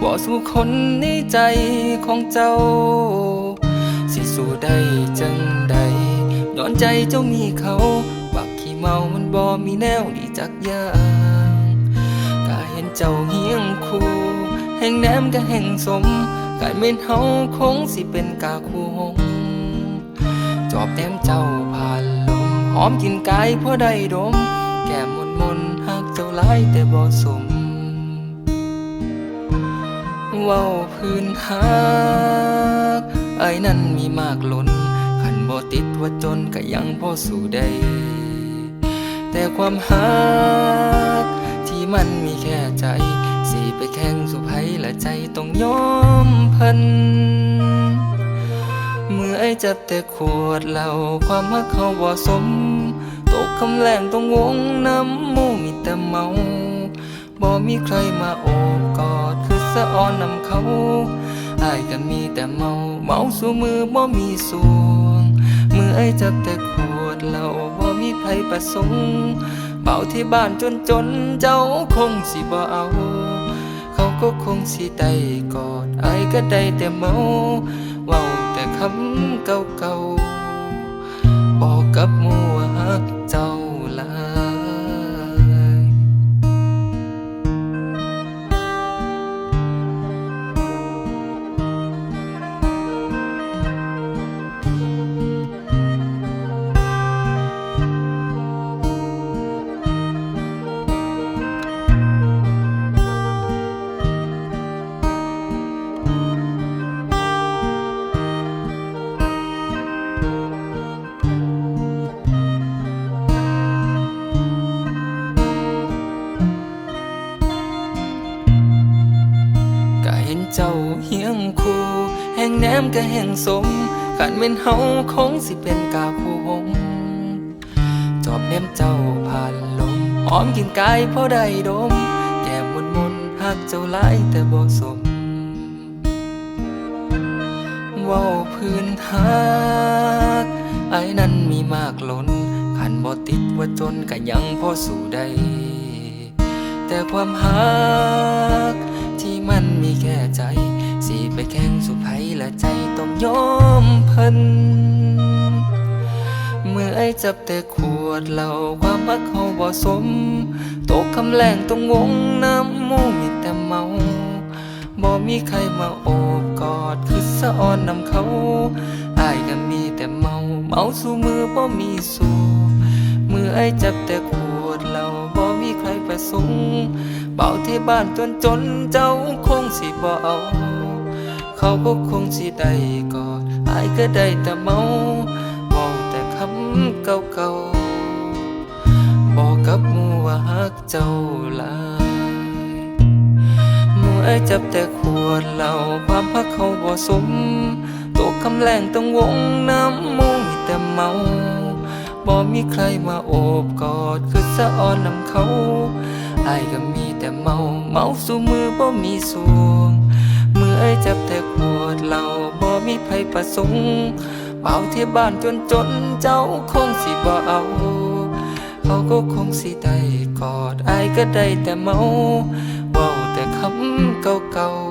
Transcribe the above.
บ่สู่คนในใจของเจ้า สิสู้ได้จังใดย้อนใจเจ้ามีเขา บักขี้เมามันบ่มีแนวดีจักอย่างก็เห็นเจ้าเฮียงคู่แห่งแหนมก็แห่งสมกายเม่นเฮาคงสิเป็นกาคู่หงจอบแต้มเจ้าผ่านลมหอมกินกายเพราะได้ดม แก้มมนมนหากเจ้าหลายแต่บ่สม เว้าพื้นหักไอ้นั้นมีมากล้นขันบ่ติดว่าจนก็ยังพอสู้ได้ แต่ความหักที่มันมีแค่ใจสิไปแข่งสุภัยและใจต้องยอมพัน เมื่อไอ้จับแต่ขวดเหล้าความมักเขาบ่สม ตกคำแรงต้องวงน้ำมูมีแต่เมาบ่มีใครมาโอบกอด สะออนนำเขาอายก็มีแต่เมา เมาสู่มือบ่มีสวง มือไอ้จับแต่ขวดเหล้าบ่มีไผประสงค์เป่าที่บ้านจนจนเจ้าคงสิบ่เอา เขาก็คงสิได้กอดไอ้ายก็ได้แต่เมาเว้าแต่คำเก่าๆ เจ้าเฮียงคู่ แห่งแหนมก็แห่งสมขันเป็นเฮาคงสิเป็นกาคู่วง จอบแนมเจ้าผ่านลมหอมกินกายเพราะได้ดม แก้มมนมนหักเจ้าหลายแต่บ่สมว้าพื้นหักไอ้นั้นมีมากล้นขันบ่ติดว่าจนก็ยังพอสู้ได้ แต่ความหัก มันมีแค่ใจ สิไปแข่งสุภัยและใจต้องยอมเพันเมื่อไอจับแต่ขวดเหล้าความมักเขาบ่สม ตกคำแรงต้องวงน้ำมูมีแต่เมาบ่มีใครมาโอบกอดคือสะออนนำเขาอายก็มีแต่เมา เมาสู่มือบ่มีสู่เมื่อไอจับแต่ขวด สงเบาที่บ้านจนจนเจ้าคงสิบ่เอา เขาก็คงสิได้กอดอายก็ได้แต่เมาเว้าแต่คำเก่าๆบอกกับมูว่าฮักเจ้าลายเมื่อจับแต่ขวดเหล้าความพักเขาบ่สมตกคำแรงต้องวงน้ำมูมีแต่เมา บ่มีใครมาโอบกอดคือสะอ่อนนำเขาอายก็มีแต่เมาเมาสู่มือบ่มีสวงเมื่อจับแต่ขวดเหล้าบ่มีไผประสงค์เป่าที่บ้านจนจนเจ้าคงสิบ่เอาเขาก็คงสิได้กอดอายก็ได้แต่เมาเว้าแต่คำเก่าๆ